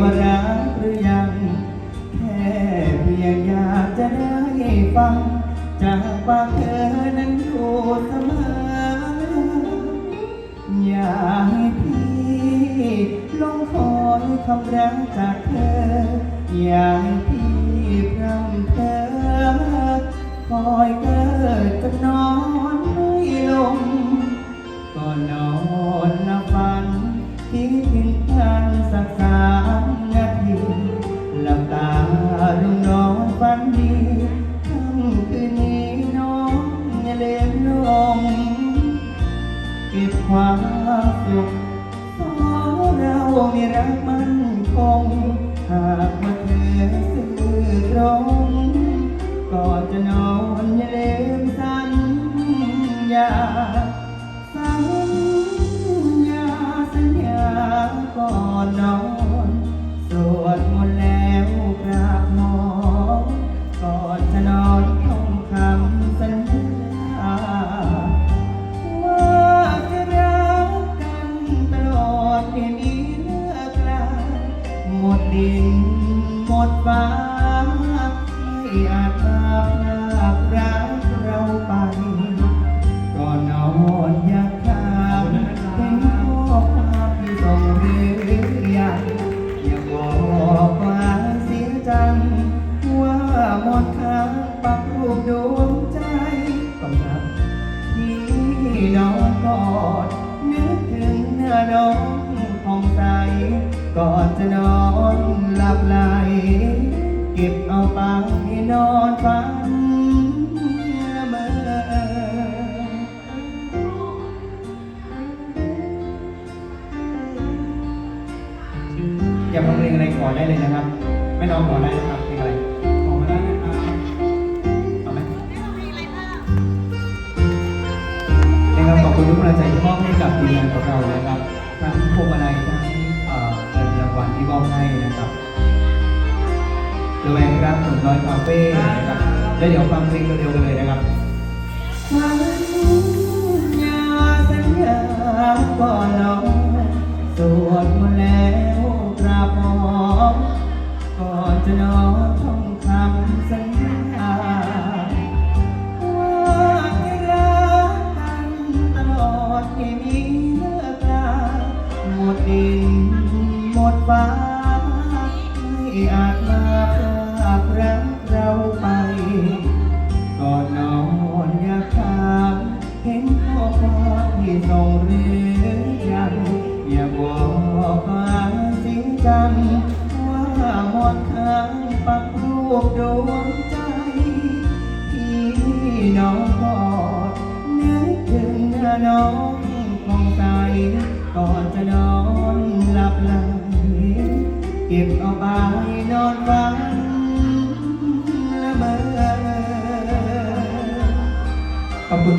ว่ารักหรือยัง แค่เพียงอยากจะได้ฟัง จากปากเธอนั้นอยู่เสมอ อยากให้พี่ลงคอคำรักจากเธอ อยากให้พี่พร่ำเธอคอยกั ความสุขสองเรามีรักมั่นคง หากมาเธอซื่อตรงก่อนจะนอนอย่าลืมสัญญา อาจมาพรากรักเราไปก่อนนอนอยากถามเป็นข้อความที่ส่งหรือยังอยาบอกว่าเสียจัง ว่าหมดทางปักรูปดวงใจต้องรับที่นอนกอดนึกถึงหน้าน้องของใสก่อนจะนอนหลับไหล เก็บเอาไปนอนฝันเมออยากฟังเพลงอะไรขอได้เลยนะครับ ไม่น้องขอได้นะครับเพลงอะไรขอมาได้นะครับเอาไหมนะครับขอบคุณทุกกำลังใจที่มอบให้กับทีมงานของเรานะครับทั้งพวงมาลัยทั้ง ระแวงรักหนุ่มน้อยคาเฟ่นะครับแล้วเดี๋ยวฟังเพลงเร็วๆกันเลยนะครับสัญญาสัญญาก่อนนอนสวดมนต์แล้วกราบหอนก่อนจะนอนท่องคำสัญญาว่าจะรักกันตลอดไม่มีเลิกลาหมดดินหมดฟ้าไม่อาจมาพ รักเราไป ก่อนนอนอยากถามเห็นข้อความที่ส่งหรือยังอยากบอกว่าเสียจังว่าหมดทางปักรูปดวงใจที่น้องกอดนึกถึงน้องของใจก่อนจะนอนหลับไหลเก็บเอาไปนอน